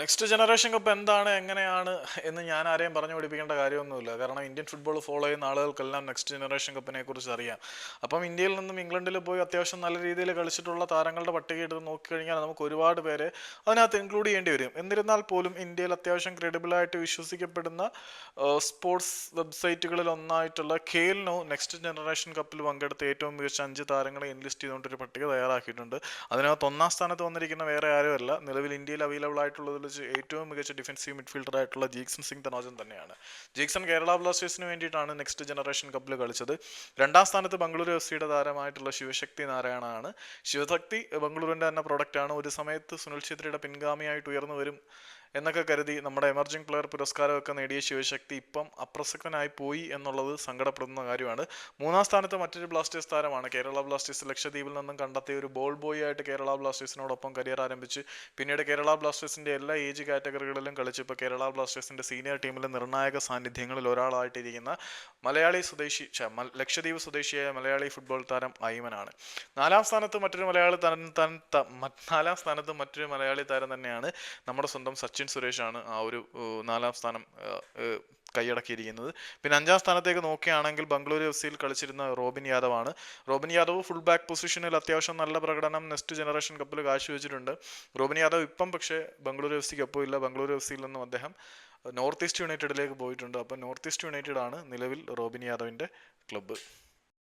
Next generation cup എന്താണ് എങ്ങനെയാണ് എന്ന് ഞാൻ ആരെയും പറഞ്ഞു പഠിപ്പിക്കേണ്ട കാര്യമൊന്നുമില്ല. കാരണം ഇന്ത്യൻ ഫുട്ബോൾ ഫോളോ ചെയ്യുന്ന ആളുകൾക്കെല്ലാം നെക്സ്റ്റ് ജനറേഷൻ കപ്പിനെ കുറിച്ച് അറിയാം. അപ്പം ഇന്ത്യയിൽ നിന്നും ഇംഗ്ലണ്ടിൽ പോയി അത്യാവശ്യം നല്ല രീതിയിൽ കളിച്ചിട്ടുള്ള താരങ്ങളുടെ പട്ടിക എടുത്ത് നോക്കിക്കഴിഞ്ഞാൽ നമുക്ക് ഒരുപാട് പേരെ അതിനകത്ത് ഇൻക്ലൂഡ് ചെയ്യേണ്ടി വരും. എന്നിരുന്നാൽ പോലും ഇന്ത്യയിൽ അത്യാവശ്യം ക്രെഡിബിളായിട്ട് വിശ്വസിക്കപ്പെടുന്ന സ്പോർട്സ് വെബ്സൈറ്റുകളിൽ ഒന്നായിട്ടുള്ള ഖേലിനോ നെക്സ്റ്റ് ജനറേഷൻ കപ്പിൽ പങ്കെടുത്ത ഏറ്റവും മികച്ച അഞ്ച് താരങ്ങളെ എൻലിസ്റ്റ് ചെയ്തുകൊണ്ടൊരു പട്ടിക തയ്യാറാക്കിയിട്ടുണ്ട്. അതിനകത്ത് ഒന്നാം സ്ഥാനത്ത് വന്നിരിക്കുന്ന വേറെ ആരുമല്ല. നിലവിൽ ഇന്ത്യയിൽ അവൈലബിൾ ആയിട്ടുള്ളതിൽ വെച്ച് ഏറ്റവും മികച്ച ഡിഫൻസീവ് മിഡ്ഫീൽഡർ ആയിട്ടുള്ള ജീക്സൺ സിംഗ് തനോജൻ തന്നെയാണ്. ജീക്സൺ കേരള ബ്ലാസ്റ്റേഴ്സിന് വേണ്ടിയിട്ടാണ് നെക്സ്റ്റ് ജനറേഷൻ കപ്പിൽ കളിച്ചത്. രണ്ടാം സ്ഥാനത്ത് ബംഗളൂരു എഫ് സിയുടെ താരമായിട്ടുള്ള ശിവശക്തി നാരായണാണ്. ശിവശക്തി ബംഗളൂരുവിന്റെ തന്നെ പ്രൊഡക്റ്റാണ് ഒരു സമയത്ത് സുനിൽ ഛേത്രിയുടെ പിൻഗാമിയായിട്ട് ഉയർന്നു വരും എന്നൊക്കെ കരുതി നമ്മുടെ എമർജിംഗ് പ്ലെയർ പുരസ്കാരമൊക്കെ നേടിയ ശിവശക്തി ഇപ്പം അപ്രസക്തനായി പോയി എന്നുള്ളത് സങ്കടപ്പെടുന്ന കാര്യമാണ്. മൂന്നാം സ്ഥാനത്ത് മറ്റൊരു ബ്ലാസ്റ്റേഴ്സ് താരമാണ്. കേരള ബ്ലാസ്റ്റേഴ്സ് ലക്ഷദ്വീപിൽ നിന്നും കണ്ടെത്തിയ ഒരു ബോൾ ബോയ് ആയിട്ട് കേരള ബ്ലാസ്റ്റേഴ്സിനോടൊപ്പം കരിയർ ആരംഭിച്ച്. പിന്നീട് കേരള ബ്ലാസ്റ്റേഴ്സിന്റെ എല്ലാ ഏജ് കാറ്റഗറികളിലും കളിച്ച്. ഇപ്പോൾ കേരള ബ്ലാസ്റ്റേഴ്സിന്റെ സീനിയർ ടീമിലെ നിർണായക സാന്നിധ്യങ്ങളിൽ ഒരാളായിട്ടിരിക്കുന്ന മലയാളി സ്വദേശി ലക്ഷദ്വീപ് സ്വദേശിയായ മലയാളി ഫുട്ബോൾ താരം ഐമനാണ് നാലാം സ്ഥാനത്ത് മറ്റൊരു മലയാളി താരം നാലാം സ്ഥാനത്ത് മറ്റൊരു മലയാളി താരം തന്നെയാണ് നമ്മുടെ സ്വന്തം സച്ചിൻ സുരേഷാണ് ആ ഒരു നാലാം സ്ഥാനം കൈയടക്കിയിരിക്കുന്നത്. പിന്നെ അഞ്ചാം സ്ഥാനത്തേക്ക് നോക്കുകയാണെങ്കിൽ ബംഗളൂരു എഫ് സിയിൽ കളിച്ചിരുന്ന റോബിൻ യാദവ് ആണ് റോബിൻ യാദവ് ഫുൾ ബാക്ക് പൊസിഷനിൽ അത്യാവശ്യം നല്ല പ്രകടനം നെക്സ്റ്റ് ജനറേഷൻ കപ്പിൽ കാഴ്ചവെച്ചിട്ടുണ്ട്. റോബിൻ യാദവ് ഇപ്പം പക്ഷേ ബംഗളൂരു എഫ് സിക്ക് ഒപ്പം ഇല്ല ബംഗളൂരു എഫ് സിയിൽ നിന്നും അദ്ദേഹം നോർത്ത് ഈസ്റ്റ് യുണൈറ്റഡിലേക്ക് പോയിട്ടുണ്ട്. അപ്പോൾ നോർത്ത് ഈസ്റ്റ് യുണൈറ്റഡ് ആണ് നിലവിൽ റോബിൻ യാദവിന്റെ ക്ലബ്ബ്.